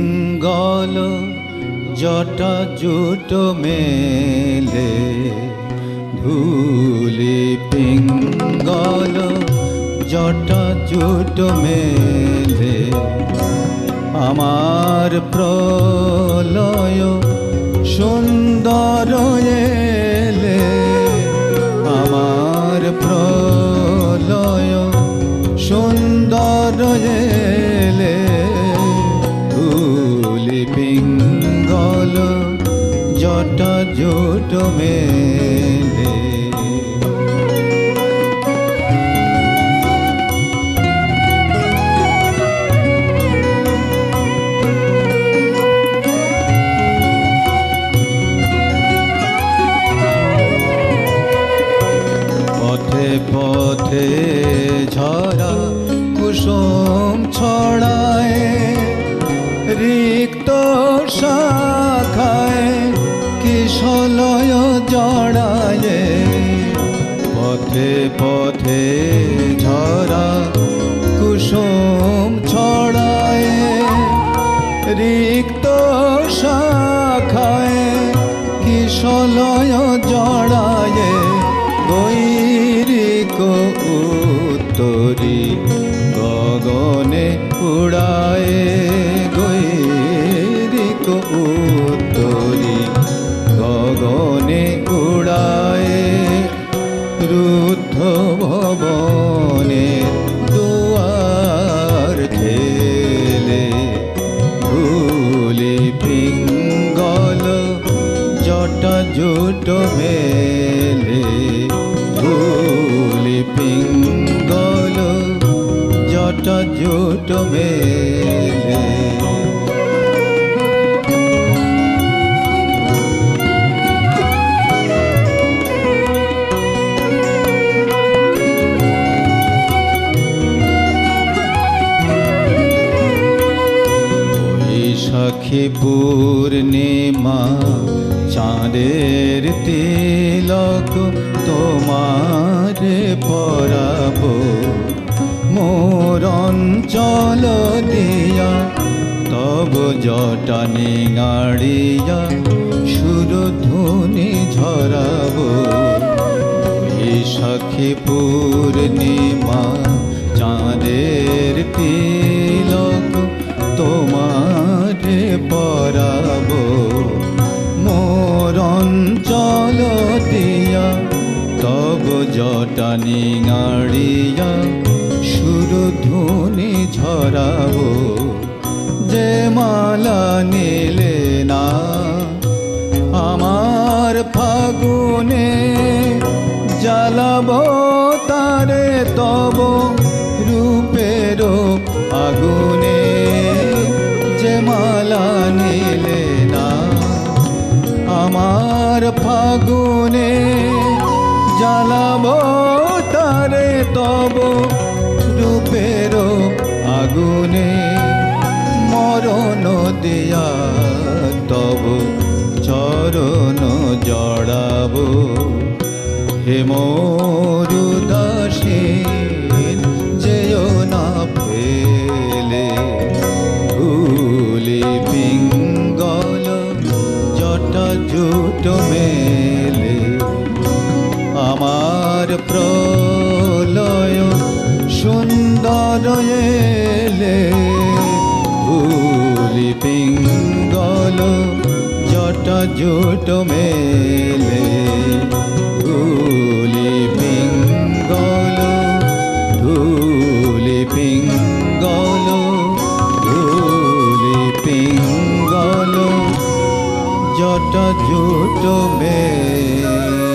পিঙ্গল জটা জুট মেলে, ধুলি পিঙ্গল জটা জুট মেলে। আমার প্রলয় সুন্দর এলে, আমার প্রলয় সুন্দর এলে। জটা মেলে। পথে পথে ঝরা কুসুম ছড়ায় পথে পথে ঝরা কুসুম ছড়ায় রিক্ত শাখায় কিশলয় জড়ায় গৈরিক উত্তরি গগনে উড়ায়। রুদ্ধ ভবনে দুয়ার ঠেলে ভুলি পিঙ্গল জটা জুট মেলে ভুলি পিঙ্গল জটা জুট মেলে বৈশাখী পূর্ণিমা চাঁদের তিলক তোমারে পরাব। মোর অঞ্চল দিয়া তব জটা নিঙাড়িয়া সুরধ্বনি ঝরাব। বৈশাখী পূর্ণিমা তব জটানি গাড়িয়া নিঙাড়িয়া ধুনি ঝরাবো। যে মালা নিলে না, আমার ফাগুনে জ্বালাবো তারে তব। তব রূপের আগুনে মরণ দিয়া তব চরণ জড়াব। হে মরুদাসী যেও না ফেলে ভুলি পিঙ্গল, জটা জুট মেলে। আমার প্রলয় এলে ভুলি পিঙ্গল জটা জুট মেলে। ভুলি পিঙ্গল, ধুলি পিঙ্গল ধুলি পিঙ্গল, জটা জুট মেলে।